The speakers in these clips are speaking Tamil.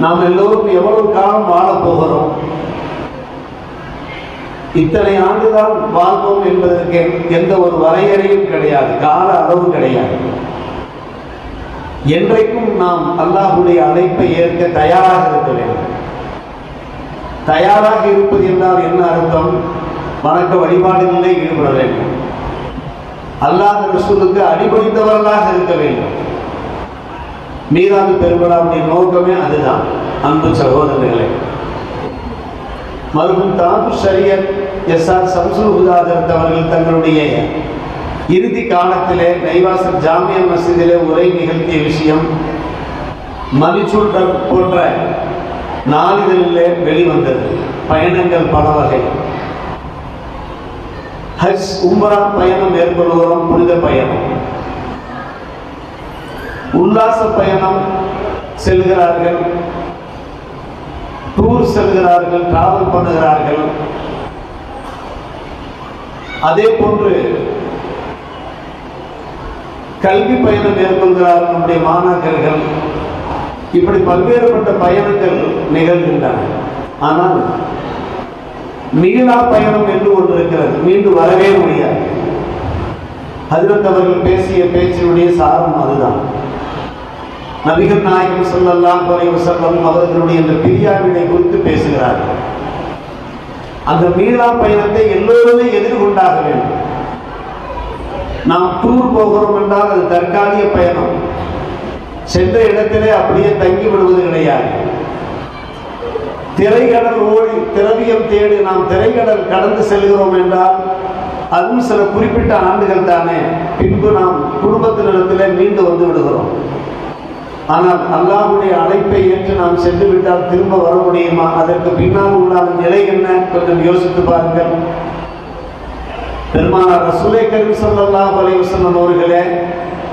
நாம் எல்லோரும் எவ்வளவு காலம் வாழப் போகிறோம்? இத்தனை ஆண்டுதான் வாழ்வோம் என்பதற்கு எந்த ஒரு வரையறையும் கிடையாது கால அளவு கிடையாது. என்றைக்கும் நாம் அல்லாஹுடைய அழைப்பை ஏற்க தயாராக இருக்க வேண்டும். தயாராக இருப்பது என்றால் என்ன அர்த்தம்? வணக்க வழிபாடுகளிலே ஈடுபட வேண்டும். அல்லாஹ் ரசூலுக்கு அடிபடித்தவர்களாக இருக்க வேண்டும். மீராது பெருவிழாவுடைய நோக்கமே அதுதான். அன்பு சகோதரர்களே மருகும் தாபு ஷரியர் எஸ் ஆர் சம்சுல் ஹுதாதரத் அவர்கள் தங்களுடைய இறுதி காலத்திலே நைவாசல் ஜாமியா மசிதிலே உரை நிகழ்த்திய விஷயம் மலிச்சூல் போன்ற நாளிதழிலே வெளிவந்தது. பயணங்கள் பல வகை. ஹஜ் உம்ரா பயணம் மேற்கொள்கிறோம் புனித பயணம். உல்லாச பயணம் செல்கிறார்கள். டூர் செல்கிறார்கள் டிராவல் பண்ணுகிறார்கள். அதே போன்று கல்வி பயணம் மேற்கொள்கிறார்கள் நம்முடைய மாணாக்கர்கள். இப்படி பல்வேறுபட்ட பயணங்கள் நிகழ்கின்றன. ஆனால் மீளா பயணம் என்று ஒன்று இருக்கிறது மீண்டும் வரவே முடியாது. அதிரத்தவர்கள் அவர்கள் பேசிய பேச்சினுடைய சாரம் அதுதான். நபிகள் நாயகம் சொல்லலாம் அலைஹி வஸல்லம் அவர்களுடைய இந்த பிரியாவினை குறித்து பேசுகிறார் அந்த மீளா பயணத்தை எல்லோருமே எதிர்கொண்டாக வேண்டும். நாம் டூர் போகிறோம் என்றால் அது தற்காலிக பயணம். சென்ற இடத்திலே அப்படியே தங்கி விடுவது கிடையாது. திரைக்கடல் ஓடி திரவியம் தேடி நாம் திரைக்கடல் கடந்து செல்கிறோம் என்றால் அதுவும் சில குறிப்பிட்ட ஆண்டுகள் தானே. பின்பு நாம் குடும்பத்தினிடத்திலே மீண்டு வந்து விடுகிறோம். ஆனால் அல்லாஹுடைய அழைப்பை ஏற்று நாம் சென்று விட்டால் திரும்ப வர முடியுமா? அதற்கு பின்னால் உள்ள நிலை என்ன? கொஞ்சம் யோசித்து பாருங்கள். பெருமானார் ரசூலை கரீம் சொல்லல்லா அலைஹி வஸல்லம் அவர்களே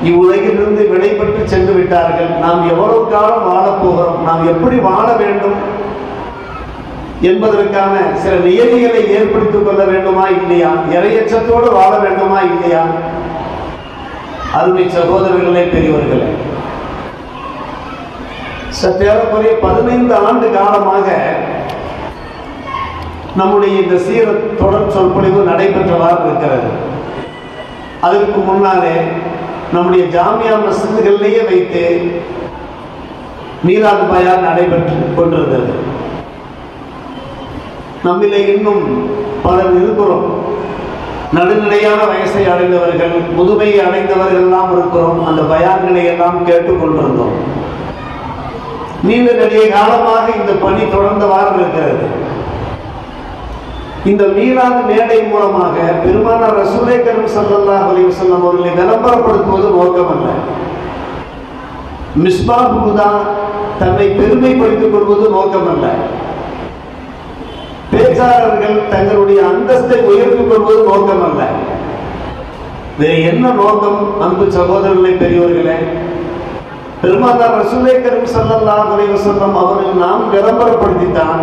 இவ்வுலகிலிருந்து விடைபெற்று சென்று விட்டார்கள். நாம் எவ்வளவு காலம் வாழப்போகிறோம் நாம் எப்படி வாழ வேண்டும்? என்பதற்கான சில நியதிகளை ஏற்படுத்திக் கொள்ள வேண்டுமா இல்லையா? இறையச்சத்தோடு வாழ வேண்டுமா இல்லையா? அருமை சகோதரர்களே பெரியவர்களே சற்றேறக்குறைய பதினைந்து ஆண்டு காலமாக நம்முடைய இந்த சீர தொடர் சொற்பொழிவு நடைபெற்றவாறு இருக்கிறது. அதற்கு முன்னாலே நம்முடைய ஜாமியா மசிதிகளிலேயே வைத்து மீராது பயார் நடைபெற்று கொண்டிருந்தது. நம்மிலே இன்னும் பலர் இருக்கிறோம் நடுநிலையான வயசை அடைந்தவர்கள் முதுமையை அடைந்தவர்கள் எல்லாம் இருக்கிறோம். அந்த பயான்களை எல்லாம் கேட்டுக்கொண்டிருந்தோம். நீண்ட நெடிய காலமாக இந்த பணி தொடர்ந்தவாறு இருக்கிறது. இந்த மீளாத மேடை மூலமாக பெருமானார் ரசூலை கரும் சல்லல்லாஹு அலைஹி அவர்களை விளம்பரப்படுத்துவது நோக்கமல்ல. மிஸ்பா ஹுதா தன்னை பெருமைப்படுத்திக் கொள்வது நோக்கமல்ல. பேச்சாளர்கள் தங்களுடைய அந்தஸ்தை உயர்த்திக் கொள்வது நோக்கமல்ல. வேறு என்ன நோக்கம் அன்பு சகோதரர்களை பெரியவர்களே பெருமானார் ரசூலை கரும் சல்லல்லாஹு அலைஹி வஸல்லம் அவர்கள் நாம் விளம்பரப்படுத்தித்தான்.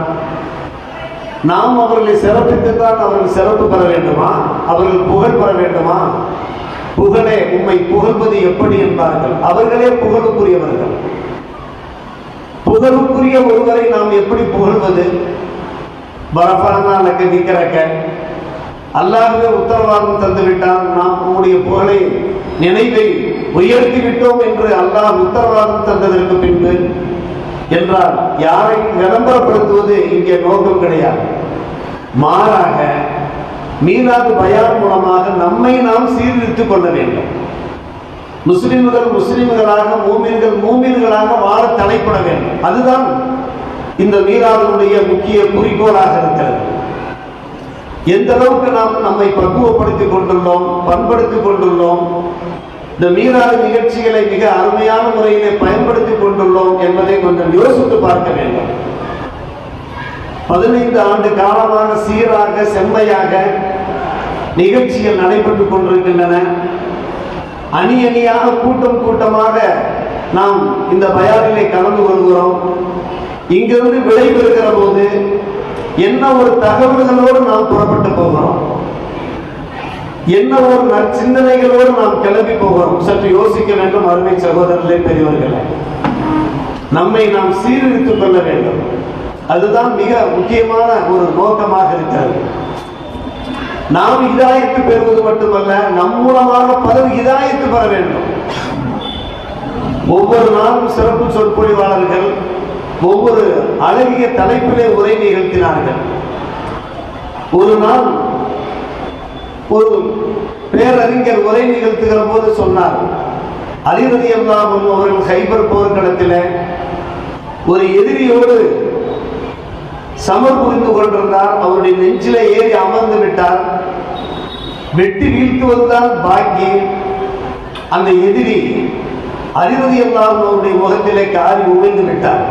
நாம் அவர்களை சிறப்பித்துத்தான் அவர்கள் சிறப்பு பெற வேண்டுமா? அவர்கள் புகழ் பெற வேண்டுமா? புகழே உம்மை புகழ்வது எப்படி என்பார்கள். அவர்களே புகழுக்குரியவர்கள். புகழுக்குரிய ஒருவரை நாம் எப்படி புகழ்வது? பரஃபானா லக்க நிக்கிறக்க உத்தரவாதம் தந்துவிட்டால் நாம் உம்முடைய புகழை நினைவை உயர்த்தி விட்டோம் என்று அல்லாஹ் உத்தரவாதம் தந்ததற்கு பின்பு என்றால் யாரை விளம்பரப்படுத்துவது இங்கே நோக்கம் கிடையாது. மாறாக மீனாது பயான் மூலமாக நம்மை நாம் சீர்திருத்திக் கொள்ள வேண்டும். முஸ்லிம்கள் முஸ்லிம்களாக மூமின்கள் மூமின்களாக வாழ தலைப்பட வேண்டும். அதுதான் இந்த மீராதனுடைய முக்கிய குறிக்கோளாக இருக்கிறது. எந்த அளவுக்கு நாம் நம்மை பக்குவப்படுத்திக் கொண்டுள்ளோம் பண்படுத்திக் கொண்டுள்ளோம் இந்த மீறாத நிகழ்ச்சிகளை மிக அருமையான முறையிலே பயன்படுத்திக் கொண்டுள்ளோம் என்பதை கொஞ்சம் யோசித்து பார்க்க வேண்டும். பதினைந்து ஆண்டு காலமாக சீராக செம்மையாக நிகழ்ச்சிகள் நடைபெற்றுக் கொண்டிருக்கின்றன. அணி அணியாக கூட்டம் கூட்டமாக நாம் இந்த பயாரிலே கலந்து கொள்கிறோம். இங்கிருந்து விடைபெறுகிற போது என்ன ஒரு தகவல்களோடு நாம் புறப்பட்டு போகிறோம். என்ன ஒரு நற்சிந்தனைகளோடு நாம் கிளம்பி போகிறோம். சற்று யோசிக்க வேண்டும் அருமை சகோதரர்களே பெரியவர்களே. நம்மை நாம் சீர்திருத்திக் கொள்ள வேண்டும். அதுதான் மிக முக்கியமான ஒரு நோக்கமாக இருக்கிறது. நாம் இதாயத்து பெறுவது மட்டுமல்ல நம் மூலமாக பலர் இதாயத்து பெற வேண்டும். ஒவ்வொரு நாளும் சிறப்பு சொற்பொழிவாளர்கள் ஒவ்வொரு அழகிய தலைப்பிலே உரை நிகழ்த்தினார்கள். ஒரு நாள் ஒரு பேரறிஞர் உரை நிகழ்த்துகிற போது சொன்னார் அலிரதி அல்லாமும் அவர்கள் ஹைபர் போர்க்களத்தில் ஒரு எதிரியோடு சமர் புரிந்து கொண்டிருந்தார். அவருடைய நெஞ்சில ஏறி அமர்ந்து விட்டார். வெட்டி வீழ்த்துவதுதான் பாக்கி அந்த எதிரி அலிரதி அல்லாமும் அவருடைய முகத்திலே காரி உழைந்து விட்டார்.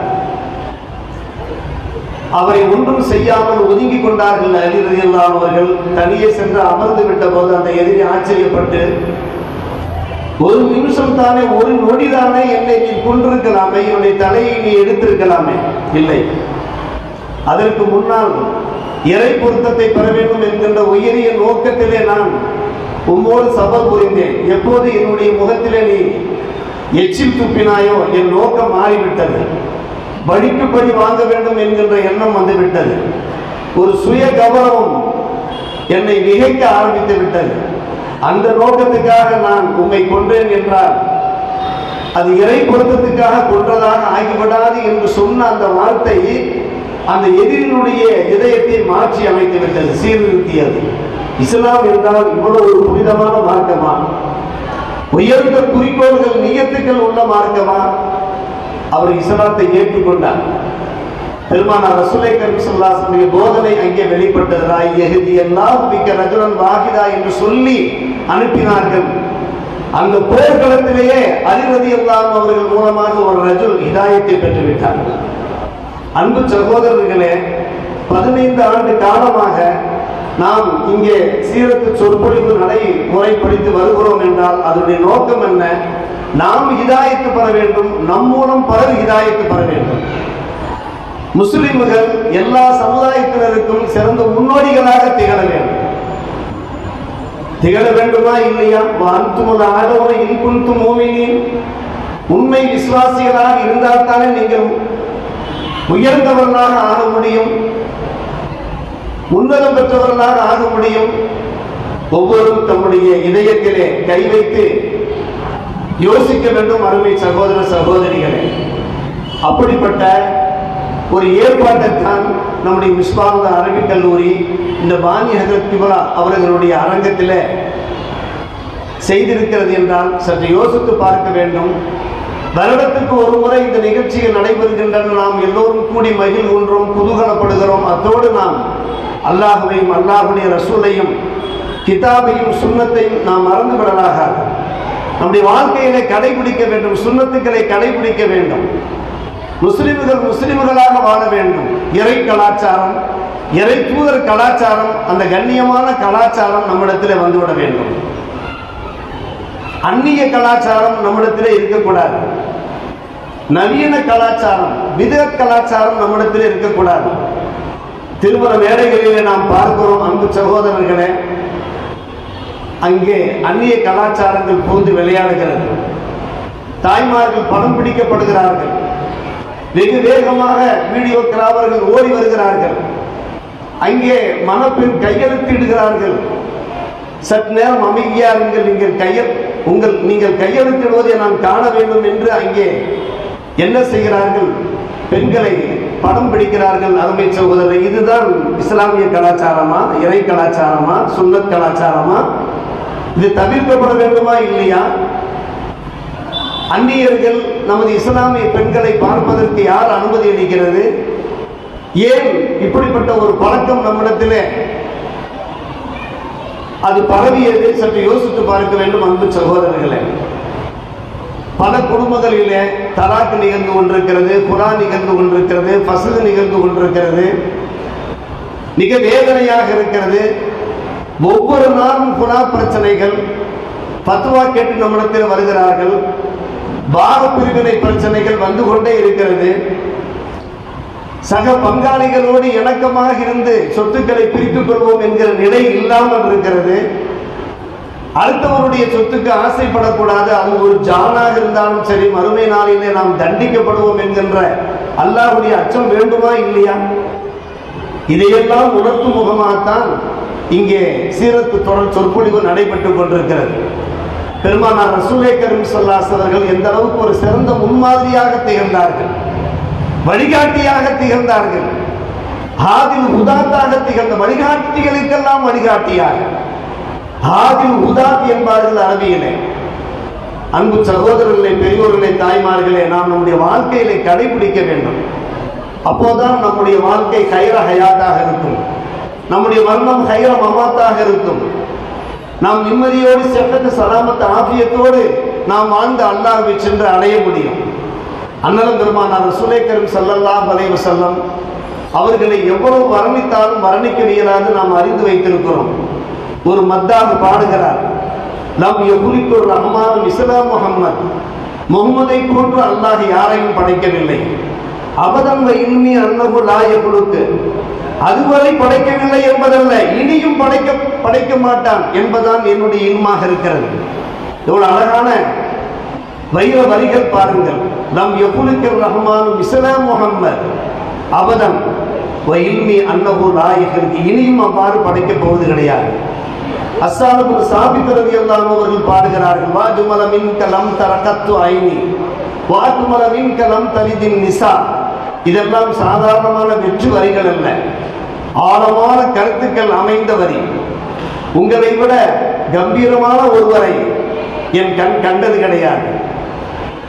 அவரை ஒன்றும் செய்யாமல் ஒதுங்கி கொண்டார்கள். அலிரதி அவர்கள் தனியே சென்று அமர்ந்து விட்ட போது அந்த எதிரி ஆச்சரியப்பட்டு ஒரு நிமிஷம் தானே ஒரு நொடி தானே என்னை நீ கொண்டிருக்கலாமே என்னுடைய தலையை நீ எடுத்திருக்கலாமே? இல்லை. அதற்கு முன்னால் இறை பொருத்தத்தை பெற வேண்டும் என்கின்ற உயரிய நோக்கத்திலே நான் உம்மோடு சபை புரிந்தேன். எப்போது என்னுடைய முகத்திலே நீ எச்சில் துப்பினாயோ என் நோக்கம் மாறிவிட்டது. படிப்பு படி வாங்க வேண்டும் என்கின்ற எண்ணம் வந்துவிட்டது. ஒரு சுய கௌரவம் என்னை மிகைக்க ஆரம்பித்து விட்டது. அந்த நோக்கத்துக்காக நான் உண்மை கொன்றேன் என்றால் அது இறை பொருத்தத்துக்காக கொன்றதாக ஆகிவிடாது என்று சொன்ன அந்த வார்த்தை அந்த எதிரினுடைய இதயத்தை மாற்றி அமைத்து விட்டது சீர்திருத்தியது. இஸ்லாம் என்றால் இவ்வளவு ஒரு புனிதமான மார்க்கமா? உயர்ந்த குறிக்கோள்கள் நியத்துக்கள் உள்ள மார்க்கமா? அவர் இஸ்லாத்தை ஏற்றுக்கொண்டார். பெருமானார் ரசூலை கரிசல்லாசனுடைய போதனை அங்கே வெளிப்பட்டதாய் எகுதி எல்லாம் மிக்க ரஜுலன் வாகிதா என்று சொல்லி அனுப்பினார்கள். அந்த போர்க்களத்திலேயே அதிபதி எல்லாம் அவர்கள் மூலமாக ஒரு ரஜுல் இதாயத்தை பெற்றுவிட்டார். அன்பு சகோதரர்களே பதினைந்து ஆண்டு காலமாக நாம் இங்கே சீரத்து சொற்பொழிவு நடை முறைப்படுத்தி வருகிறோம் என்றால் அதனுடைய நோக்கம் என்ன? நாம் ஹிதாயத்து பெற வேண்டும் நம் மூலம் பலர் ஹிதாயத்து பெற வேண்டும். முஸ்லிம்கள் எல்லா சமுதாயத்தினருக்கும் சிறந்த முன்னோடிகளாக திகழ வேண்டும். திகழ வேண்டுமா இல்லையா? அந்துமுல் ஆதவன இன்குந்து மூமினின். உண்மை விசுவாசிகளாக இருந்தால்தானே நீங்கள் உயர்ந்தவர்களாக ஆக முடியும். உன்னதம் பெற்றவர்களாக ஆக முடியும். ஒவ்வொருவரும் தம்முடைய இதயத்திலே கை வைத்து யோசிக்க வேண்டும் அருமை சகோதர சகோதரிகளே. அப்படிப்பட்ட ஒரு ஏற்பாட்டைத்தான் நம்முடைய விஸ்வாந்த அரபிக் கல்லூரி இந்த பாணி ஹசரத் கிபலா அவர்களுடைய அரங்கத்தில் செய்திருக்கிறது என்றால் சற்று யோசித்து பார்க்க வேண்டும். வருடத்துக்கு ஒரு முறை இந்த நிகழ்ச்சிகள் நடைபெறுகின்றன. நாம் எல்லோரும் கூடி மகிழ்கின்றோம் குதூகலப்படுகிறோம். அத்தோடு நாம் அல்லாஹுவையும் அல்லாஹுடைய ரசூலையும் கிதாபையும் சுண்ணத்தையும் நாம் மறந்துவிடலாகாது. நம்முடைய வாழ்க்கையிலே கடைபிடிக்க வேண்டும் சுண்ணத்துக்களை கடைபிடிக்க வேண்டும். முஸ்லிம்கள் முஸ்லிம்களாக வாழ வேண்டும். இறை கலாச்சாரம் இறை தூதர் கலாச்சாரம் அந்த கண்ணியமான கலாச்சாரம் நம்மிடத்தில் வந்துவிட வேண்டும். அந்நிய கலாச்சாரம் நம்மிடத்தில் இருக்கக்கூடாது. நவீன கலாச்சாரம் வித கலாச்சாரம் நம்மிடத்தில் இருக்கக்கூடாது. திருமண மேடைகளிலே நாம் பார்க்கிறோம் அன்பு சகோதரர்களே அங்கே அந்நிய கலாச்சாரங்கள் புகுந்து விளையாடுகிறது. தாய்மார்கள் படம் பிடிக்கப்படுகிறார்கள். வெகு வேகமாக வீடியோ கிராபர்கள் ஓடி வருகிறார்கள். அங்கே மணப்பெண் கையெழுத்திடுகிறார்கள். சற்று நேரம் அமைதியா இருங்கள் நீங்கள் கையெழு உங்கள் நீங்கள் கையெழுத்திடுவதை நான் காண வேண்டும் என்று அங்கே என்ன செய்கிறார்கள்? பெண்களை படம் பிடிக்கிறார்கள் அருமை சகோதரர். இதுதான் இஸ்லாமிய கலாச்சாரமா இறை கலாச்சாரமா சுண்ணத் கலாச்சாரமா? இது தவிர்க்கப்பட வேண்டுமா இல்லையா? அந்நியர்கள் நமது இஸ்லாமிய பெண்களை பார்ப்பதற்கு யார் அனுமதி அளிக்கிறது? ஏன் இப்படிப்பட்ட ஒரு பழக்கம் நம்மிடத்தில்? அது பரவியது சற்று யோசித்து பார்க்க வேண்டும் அன்பு சகோதரர்களே. பல குடும்பங்களிலே தலாக்கு நிகழ்ந்து கொண்டிருக்கிறது குரா நிகழ்ந்து கொண்டிருக்கிறது பசுது நிகழ்ந்து கொண்டிருக்கிறது. மிக வேதனையாக இருக்கிறது. ஒவ்வொரு நாளும் குணா பிரச்சனைகள் பத்துவா கேட்டு நம்மிடத்தில் வருகிறார்கள். பார பிரிவினை பிரச்சனைகள் வந்து கொண்டே இருக்கிறது. சக பங்காளிகளோடு இணக்கமாக இருந்து சொத்துக்களை பிரித்துக் கொள்வோம் என்கிற நிலை இல்லாமல் இருக்கிறது. அடுத்தவருடைய சொத்துக்கு ஆசைப்படக்கூடாது. அது ஒரு ஜானாக இருந்தாலும் சரி மறுமை நாளிலே நாம் தண்டிக்கப்படுவோம் என்கின்ற அல்லாஹுடைய அச்சம் வேண்டுமா இல்லையா? இதையெல்லாம் உணர்த்தும் முகமாகத்தான் இங்கே சீரத்து தொடர் சொற்பொழிவு நடைபெற்றுக் கொண்டிருக்கிறது. பெருமானார் ரசூலே கரும் சொல்லாசவர்கள் எந்த அளவுக்கு ஒரு சிறந்த முன்மாதிரியாக திகழ்ந்தார்கள்? வழிகாட்டியாக திகழ்ந்தார்கள். ஆதில் உதாத்தாக திகழ்ந்த வழிகாட்டிகளுக்கெல்லாம் வழிகாட்டியாக. ஆதில் உதாத் என்பார்கள் அரபியிலே. அன்பு சகோதரர்களை பெரியோர்களை தாய்மார்களே நாம் நம்முடைய வாழ்க்கையிலே கடைபிடிக்க வேண்டும். அப்போதான் நம்முடைய வாழ்க்கை கைர ஹயாத்தாக இருக்கும். நம்முடைய மரணம் ஹைர மமாத்தாக இருக்கும். நாம் நிம்மதியோடு செட்டத்து சலாமத்து ஆபியத்தோடு நாம் வாழ்ந்து அல்லாஹை சென்று அடைய முடியும். அண்ணலம் பெருமானார் சுலேக்கரும் சல்லல்லாஹ் அலைஹி செல்லம் அவர்களை எவ்வளவு வர்ணித்தாலும் வர்ணிக்க இயலாது நாம் அறிந்து வைத்திருக்கிறோம். ஒரு மத்தாக பாடுகிறார். நம் யகுலிக்குர் ரஹ்மான் இஸ்லாம் முஹம்மத். முகம்மதை போன்று அல்லாஹ் யாரையும் படைக்கவில்லை. அபதம் இன்மி அன்னகு லாய குழுக்கு அதுவரை படைக்கவில்லை என்பதல்ல இனியும் படைக்க படைக்க மாட்டான் என்பதான் என்னுடைய இன்மாக இருக்கிறது. இவ்வளவு அழகான வைர வரிகள் பாருங்கள். நம் எப்புலுக்கர் ரஹ்மான் இஸ்லாம் முகம்மது அவதம் இல்மி அன்னகு நாயகருக்கு இனியும் அவ்வாறு படைக்கப் போவது கிடையாது. அஸ்ஸாலுக்கு சாபிக்கிறது எல்லாம் அவர்கள் பாடுகிறார்கள் வாஜுமல மின் கலம் தரகத்து ஐனி. வாஜுமல மின் கலம் தலிதின் நிசா. இதெல்லாம் சாதாரணமான வெற்று வரிகள் அல்ல. ஆழமான கருத்துக்கள் அமைந்த வரி. உங்களை விட கம்பீரமான ஒருவரை என் கண் கண்டது கிடையாது.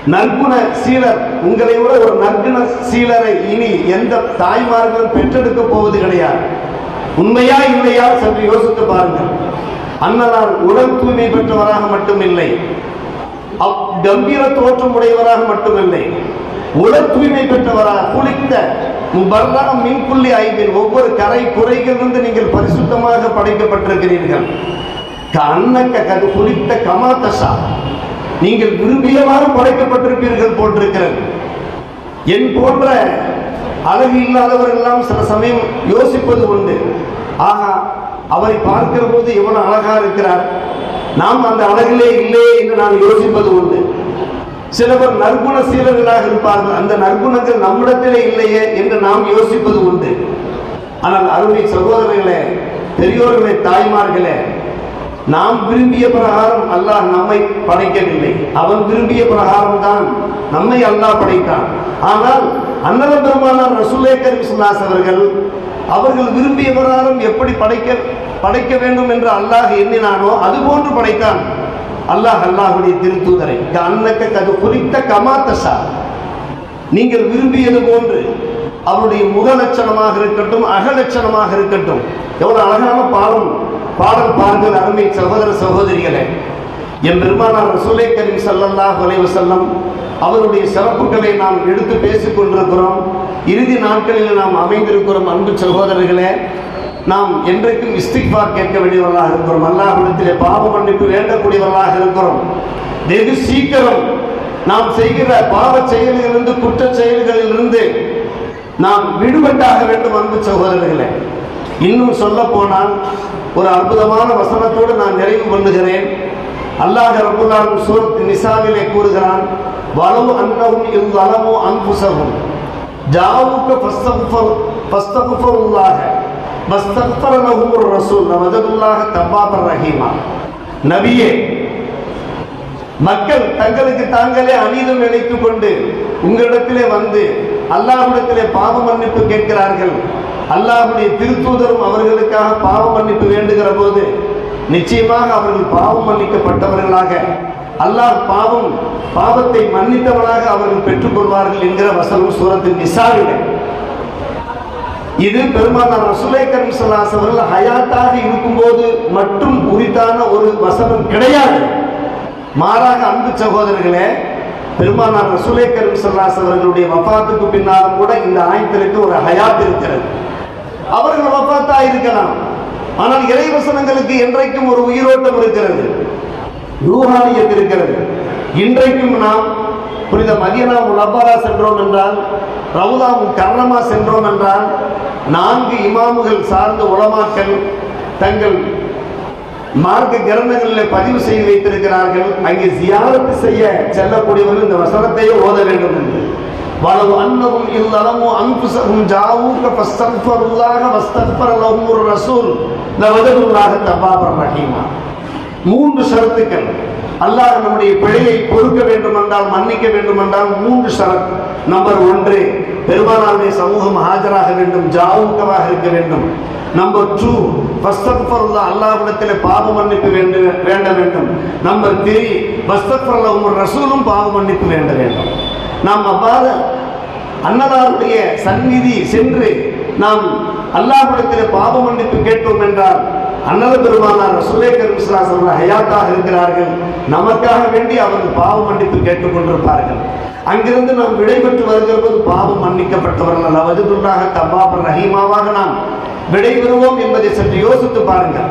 நற்குண சீலர் உங்களை விட ஒரு நற்குண சீலரை இனி எந்த தாய்மார்களும் பெற்றெடுக்க போவது கிடையாது. உண்மையா இல்லையா சற்று யோசித்து பாருங்கள். அண்ணனால் உடல் தூய்மை பெற்றவராக மட்டுமில்லை. அப் கம்பீர தோற்றம் உடையவராக மட்டுமில்லை. உல தூய்மை பெற்றவராக குளித்த. முபர்ரம் மின்குள்ளி ஐம்பின் ஒவ்வொரு கரை குறைகளிலிருந்து நீங்கள் பரிசுத்தமாக படைக்கப்பட்டிருக்கிறீர்கள். கண்ணக்க கது குளித்த கமாத்தசா. நீங்கள் விரும்பியவாறு படைக்கப்பட்டிருப்பீர்கள் போன்றிருக்கிறது. என் போன்ற அழகு இல்லாதவர்கள்லாம் சில சமயம் யோசிப்பது உண்டு. ஆகா அவரை பார்க்கிற போது எவ்வளவு அழகா இருக்கிறார். நாம் அந்த அழகிலே இல்லையே என்று நான் யோசிப்பது உண்டு. சிலவர் நற்குண சீலர்களாக இருப்பார்கள். அந்த நற்குணங்கள் நம்மிடத்திலே இல்லையே என்று நாம் யோசிப்பது உண்டு. ஆனால் அருமை சகோதரர்களே பெரியோர்களே தாய்மார்களே நாம் விரும்பிய பிரகாரம் அல்லாஹ் நம்மை படைக்கவில்லை. அவன் விரும்பிய பிரகாரம் தான் நம்மை அல்லாஹ் படைத்தான். ஆனால் அன்னத பெருமானார் ரசூலே கரீம்சுல்லாஸ் அவர்கள் அவர்கள் விரும்பிய பிரகாரம் எப்படி படைக்க படைக்க வேண்டும் என்று அல்லாஹ் எண்ணினானோ அது போன்று படைத்தான். அல்லாஹ் அல்லாஹுடைய திருத்தூதரை அன்னக்க கது குறித்த கமாத்தசா நீங்கள் விரும்பியது போன்று அவருடைய முகலட்சணமாக இருக்கட்டும் அகலட்சணமாக இருக்கட்டும் எவ்வளவு அழகான பாடம் பாடல் பாருங்கள் அருமை சகோதர சகோதரிகளே. என் பெருமானார் ரசூலை கரீம் சல்லல்லா வலைவு செல்லம் அவருடைய சிறப்புகளை நாம் எடுத்து பேசிக் கொண்டிருக்கிறோம். இறுதி நாட்களில் நாம் அமைந்திருக்கிறோம் அன்பு சகோதரர்களே. நாம் என்றைக்கும் இஸ்திக்பார் கேட்க வேண்டியவர்களாக இருக்கிறோம். அல்லாஹிடத்திலே பாவ மன்னிப்பு வேண்டக்கூடியவர்களாக இருக்கிறோம். வெகு சீக்கிரம் நாம் செய்கிற பாவ செயல்களிலிருந்து குற்ற செயல்களிலிருந்து நாம் விடுபட்டாக வேண்டும் அன்பு சகோதரர்களே. இன்னும் சொல்ல போனால் ஒரு அற்புதமான வசனத்தோடு நான் நிறைவு பண்ணுகிறேன். அல்லாஹ் ரபுல்லாலும் சூரத் நிசாவிலே கூறுகிறான் வலவு அன்னவும் இல் வலமோ அன்புசகும் ஜாவுக்கு ஃபஸ்தகுஃபர் உள்ளாக வஸ்தக்ஃபர லஹுமுர் ரசூல் வஜதுல்லாஹ தவ்வாபர் ரஹீமா நபியே மக்கள் தங்களுக்கு தாங்களே அநீதம் நினைத்துக் கொண்டு உங்களிடத்திலே வந்து அல்லாஹ்விடத்திலே பாவ மன்னிப்பு கேட்கிறார்கள். அல்லாஹுடைய திருத்தூதரும் அவர்களுக்காக பாவ மன்னிப்பு வேண்டுகிற போது நிச்சயமாக அவர்கள் பாவம் மன்னிக்கப்பட்டவர்களாக அல்லாஹ் பாவம் பாவத்தை மன்னித்தவனாக அவர்கள் பெற்றுக்கொள்வார்கள் என்கிற வசனம் சூரத்தின் நிசாவிலே. இது பெருமானார் ரசூலை கரீம் ஸல்லல்லாஹு அவர்கள் ஹயாத்தாக இருக்கும்போது மட்டும் உரித்தான ஒரு வசனம் கிடையாது. மாறாக அன்பு சகோதரர்களே பெருமானார் ரசூலை கரீம் ஸல்லல்லாஹு அவர்களுடைய வஃபாத்துக்கு பின்னாலும் கூட இந்த ஆயத்திற்கு ஒரு ஹயாத் இருக்கிறது. அவர்கள் வஃபாத்தா இருக்கலாம். ஆனால் இறைவசனங்களுக்கு என்றைக்கும் ஒரு உயிரோட்டம் இருக்கிறது. ரூஹானியத் இருக்கிறது. இன்றைக்கும் நாம் புனித மதியனா முலப்பாரா சென்றோம் என்றால் ரவுதா கர்ணமா சென்றோம் என்றால் நான்கு இமாமுகள் சார்ந்த உலமாக்கள் தங்கள் மார்க்க கிரந்தங்களில் பதிவு செய்து வைத்திருக்கிறார்கள். அங்கே ஜியாரத்து செய்ய செல்லக்கூடியவர்கள் இந்த வசனத்தையே ஓத வேண்டும் என்று. வலவு அன்னவும் இல்லலமு அன்புசகும் ஜாவூக ஃபஸ்தக்ஃபருல்லாஹ வஸ்தக்ஃபர ஒரு ரசூல். லவஜதுல்லாஹ தபாபர் ரஹீமா. மூன்று ஷரத்துக்கள். அல்லாஹ் நம்முடைய பிழையை பொறுக்க வேண்டும் என்றால் மன்னிக்க வேண்டும் என்றால் மூன்று ஷரத். நம்பர் ஒன்று பெரும்பாலான சமூகம் ஆஜராக வேண்டும் ஜாவுக்கமாக இருக்க வேண்டும். நம்பர் டூ ஃபஸ்தக்ஃபருல்லா அல்லாஹ்விடத்தில் பாவ மன்னிப்பு வேண்டு வேண்ட வேண்டும். நம்பர் த்ரீ ஃபஸ்தக்ஃபருல்லா ரசூலும் பாவ மன்னிப்பு வேண்ட வேண்டும். நாம் அவ்வாறு அன்னதாருடைய சந்நிதி சென்று நாம் அல்லாஹ்விடத்தில் பாவ மன்னிப்பு கேட்டோம் என்றால் அன்னத பெருமானார் சுலேகர் கருமிஸ்லாசன் ஹயாத்தாக இருக்கிறார்கள். நமக்காக வேண்டி அவர்கள் பாவ மன்னிப்பு கேட்டுக்கொண்டிருப்பார்கள் அங்கிருந்து நாம் விடைபெற்று வருகிற போது பாவம் மன்னிக்கப்பட்டவர்கள் அவதுல்லாக வஜதுல்லாக ரஹீமாவாக நாம் விடைபெறுவோம் என்பதை சற்று யோசித்து பாருங்கள்.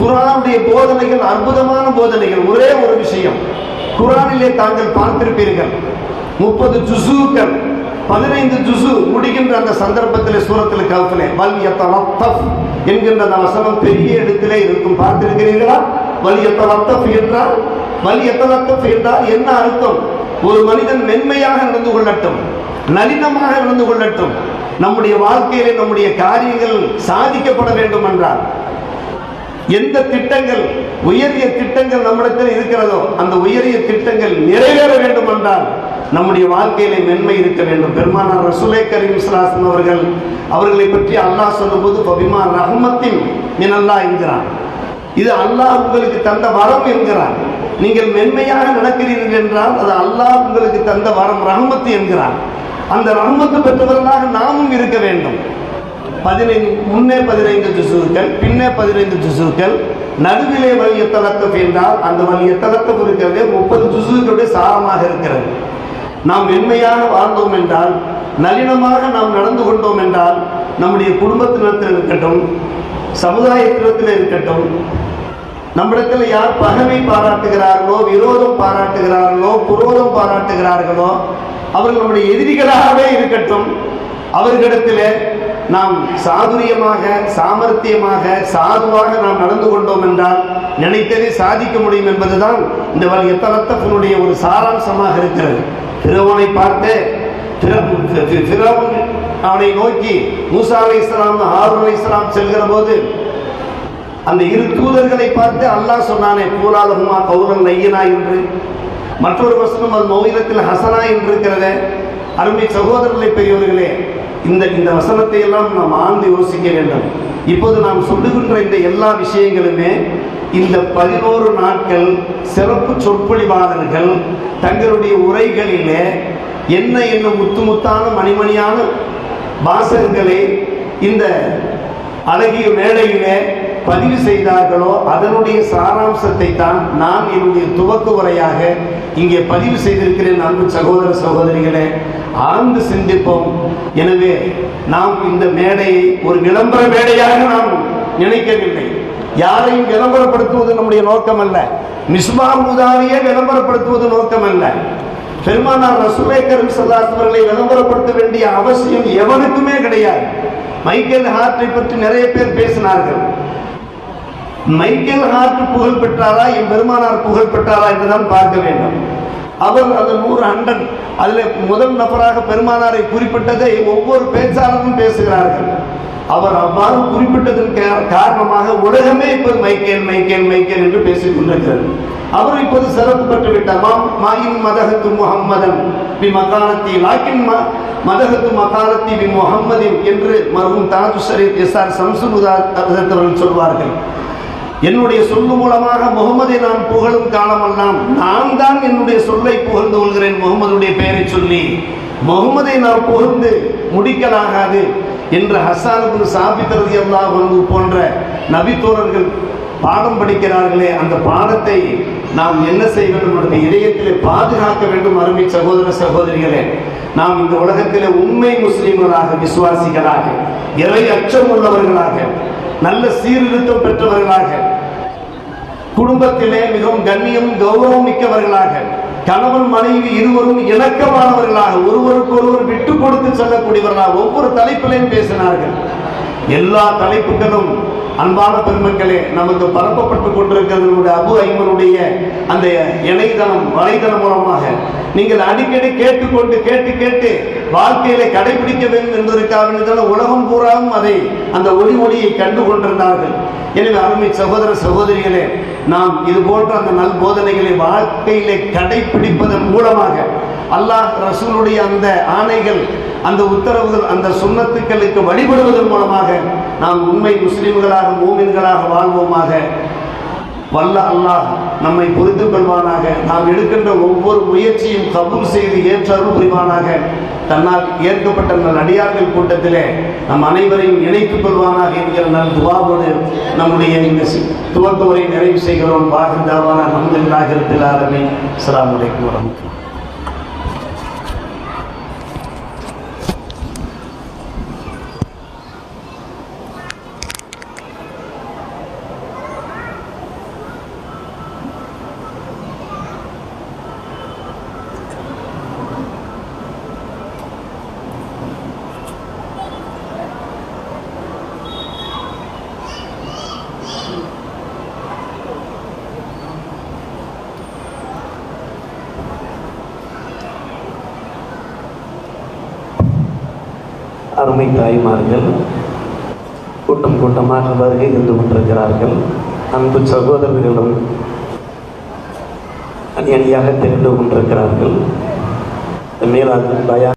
குரானுடைய போதனைகள் அற்புதமான போதனைகள் ஒரே ஒரு விஷயம். குரானிலே தாங்கள் பார்த்திருப்பீர்கள். முப்பது ஜுசுக்கள் பதினைந்து ஜுசு முடிகின்ற அந்த சந்தர்ப்பத்தில் சூரத்தில் கவுத்திலே வல் யத்தலத்தஃப் என்கின்ற அந்த வசனம் பெரிய இடத்திலே இருக்கும். பார்த்திருக்கிறீர்களா? வல் யத்தலத்தஃப் என்றால் வல் யத்தலத்தஃப் என்றால் என்ன அர்த்தம்? ஒரு மனிதன் மென்மையாக நடந்து கொள்ளட்டும் நளினமாக நடந்து கொள்ளட்டும். நம்முடைய வாழ்க்கையிலே நம்முடைய காரியங்கள் சாதிக்கப்பட வேண்டும் என்றால் எந்த திட்டங்கள் உயரிய திட்டங்கள் நம்மிடத்தில் இருக்கிறதோ அந்த உயரிய திட்டங்கள் நிறைவேற வேண்டும் என்றால் நம்முடைய வாழ்க்கையிலே மென்மை இருக்க வேண்டும். பெருமானார் ரசுலே கரீம் இஸ்லாசன் அவர்கள் அவர்களை பற்றி அல்லாஹ் சொல்லும்போது பபிமா ரஹமத்தின் மினல்லா என்கிறான் இது அல்லாஹ் உங்களுக்கு தந்த வரம் என்கிறான் நீங்கள் மென்மையாக நடக்கிறீர்கள் என்றால் அது அல்லாஹ் உங்களுக்கு தந்த வரம் ரஹமத்து என்கிறான் அந்த ரஹமத்து பெற்றவர்களாக நாமும் இருக்க வேண்டும். பதினைந்து முன்னே பதினைந்து ஜுசுக்கள் பின்னே பதினைந்து ஜுசுக்கள் நடுவிலே வலிய தலத்தப் என்றால் அந்த வலிய தலத்தப் இருக்கிறதே முப்பது ஜிசுக்களுடைய சாரமாக இருக்கிறது. நாம் மென்மையாக வாழ்ந்தோம் என்றால் நளினமாக நாம் நடந்து கொண்டோம் என்றால் நம்முடைய குடும்பத்தினத்தில் இருக்கட்டும் சமுதாயத்தினத்தில் இருக்கட்டும் நம்மிடத்தில் யார் பகமை பாராட்டுகிறார்களோ விரோதம் பாராட்டுகிறார்களோ புரோதம் பாராட்டுகிறார்களோ அவர்கள் நம்முடைய எதிரிகளாகவே இருக்கட்டும் அவர்களிடத்தில் நாம் சாதுரியமாக சாமர்த்தியமாக சாதுவாக நாம் நடந்து கொண்டோம் என்றால் நினைத்ததை சாதிக்க முடியும் என்பதுதான் இந்த வல் எத்தனத்தனுடைய ஒரு சாராம்சமாக இருக்கிறது. பிறவனை பார்த்து பிறவன் அவனை நோக்கி மூசா அலை இஸ்லாம் ஹாரூன் அலை இஸ்லாம் செல்கிற போது அந்த இரு தூதர்களை பார்த்து அல்லாஹ் சொன்னானே பூலாலகுமா கௌரன் நையனா என்று. மற்றொரு வசனம் அது மௌயிலத்தில் ஹசனா என்று இருக்கிறத. அருமை சகோதரர்களை பெரியவர்களே இந்த இந்த வசனத்தை எல்லாம் நாம் ஆழ்ந்து யோசிக்க வேண்டும். இப்போது நாம் சொல்லுகின்ற இந்த எல்லா விஷயங்களுமே இந்த பதினோரு நாட்கள் சிறப்பு சொற்பொழிவாளர்கள் தங்களுடைய உரைகளிலே என்ன என்ன முத்து முத்தான மணிமணியான வாசகங்களை இந்த அழகிய மேடையிலே பதிவு செய்தார்களோ அதனுடைய சாராம்சத்தை தான் நான் என்னுடைய துவக்க உரையாக இங்கே பதிவு செய்திருக்கிறேன் அன்பு சகோதர சகோதரிகளே. ஆழ்ந்து சிந்திப்போம். எனவே நாம் இந்த மேடையை ஒரு விளம்பர மேடையாக நாம் நினைக்கவில்லை. யாரையும் விளம்பரப்படுத்துவது நம்முடைய நோக்கம் அல்ல மிஸ்மா முதாரியை விளம்பரப்படுத்துவது நோக்கம் அல்ல பெருமானார் ரசூலை கரும் விளம்பரப்படுத்த வேண்டிய அவசியம் எவனுக்குமே கிடையாது. மைக்கேல் ஹார்ட்டை பற்றி நிறைய பேர் பேசினார்கள். மைக்கேல் ஹார்ட் புகழ் பெற்றாரா என் பெருமானார் புகழ் பெற்றாரா என்றுதான் பார்க்க வேண்டும். அவர் அந்த நூறு ஹண்டன் அதில் முதல் நபராக பெருமானாரை குறிப்பிட்டதை ஒவ்வொரு பேச்சாளரும் பேசுகிறார்கள். அவர் அவ்வாறு குறிப்பிட்டதன் காரணமாக உலகமே இப்போது மைக்கேல் மைக்கேல் மைக்கேல் என்று பேசிக் கொண்டிருக்கிறது. அவர் இப்போது சிறப்பு பெற்று விட்டார் மாயின் மதகத்து முகம்மதன் பி மகாலத்தி லாக்கின் ம மதகத்து மகாலத்தி பி முகம்மதின் என்று மருகும் தாஜு ஷரீப் எஸ் ஆர் சம்சுலுதா சொல்வார்கள். என்னுடைய சொல்லு மூலமாக முகமதை நான் புகழும் காலமெல்லாம் நான் தான் என்னுடைய சொல்லை புகழ்ந்து கொள்கிறேன் முகமதுடைய பெயரை சொல்லி. முகமதை நான் புகழ்ந்து முடிக்கலாகாது. என்று ஹசானுக்கு சாபித்தரது எல்லாம் வந்து போன்ற நபித்தோழர்கள் பாடம் படிக்கிறார்களே அந்த பாடத்தை நாம் என்ன செய்ய வேண்டும் நம்முடைய இதயத்திலே பாதுகாக்க வேண்டும் அருமை சகோதர சகோதரிகளே. நாம் இந்த உலகத்திலே உண்மை முஸ்லிம்களாக விசுவாசிகளாக இறை அச்சம் உள்ளவர்களாக நல்ல சீர்திருத்தம் பெற்றவர்களாக குடும்பத்திலே மிகவும் கண்ணியம் கௌரவம் மிக்கவர்களாக கணவன் மனைவி இருவரும் இணக்கமானவர்களாக ஒருவருக்கு ஒருவர் விட்டு கொடுத்து செல்லக்கூடியவர்களாக ஒவ்வொரு தலைப்பிலையும் பேசினார்கள். எல்லா தலைப்புகளும் அன்பான பெருமக்களே நமக்கு பரப்பப்பட்டு கொண்டிருக்கிறது அபு ஐமனுடைய அந்த இணையதளம் வலைதளம் மூலமாக நீங்கள் அடிக்கடி கேட்டுக்கொண்டு கேட்டு கேட்டு வாழ்க்கையில கடைபிடிக்க வேண்டும் என்பதற்காக உலகம் பூராவும் அதை அந்த ஒளி ஒளியை கண்டு கொண்டிருந்தார்கள். எனவே அருமை சகோதர சகோதரிகளே நாம் இது போன்ற அந்த நல் போதனைகளை வாழ்க்கையிலே கடைபிடிப்பதன் மூலமாக அல்லாஹ் ரசூலுடைய அந்த ஆணைகள் அந்த உத்தரவுகள் அந்த சுண்ணத்துக்களுக்கு வழிபடுவதன் மூலமாக நாம் உண்மை முஸ்லிம்களாக மூமின்களாக வாழ்வோமாக. வல்ல அல்லாஹ் நம்மை புரிந்து கொள்வானாக. நாம் எடுக்கின்ற ஒவ்வொரு முயற்சியும் கபூல் செய்து ஏற்றருள் புரிவானாக. தன்னால் ஏற்கப்பட்ட நல் அடியார்கள் கூட்டத்திலே நம் அனைவரையும் இணைத்துக் கொள்வானாக என்கிற நல் துவாவோடு நம்முடைய இந்த துவக்க உரை நிறைவு செய்கிறோம். பாகிருதாவான அஹமதுல்லாஹிரத்தில் ஆலமீன். அஸ்ஸலாமு அலைக்கும் வரஹ்மத்துல்லாஹி அருமை தாய்மார்கள் கூட்டம் கூட்டமாக வருகை இருந்து கொண்டிருக்கிறார்கள். அன்பு சகோதரர்களும் அணி அணியாக தெரிந்து கொண்டிருக்கிறார்கள். மேலாக பயா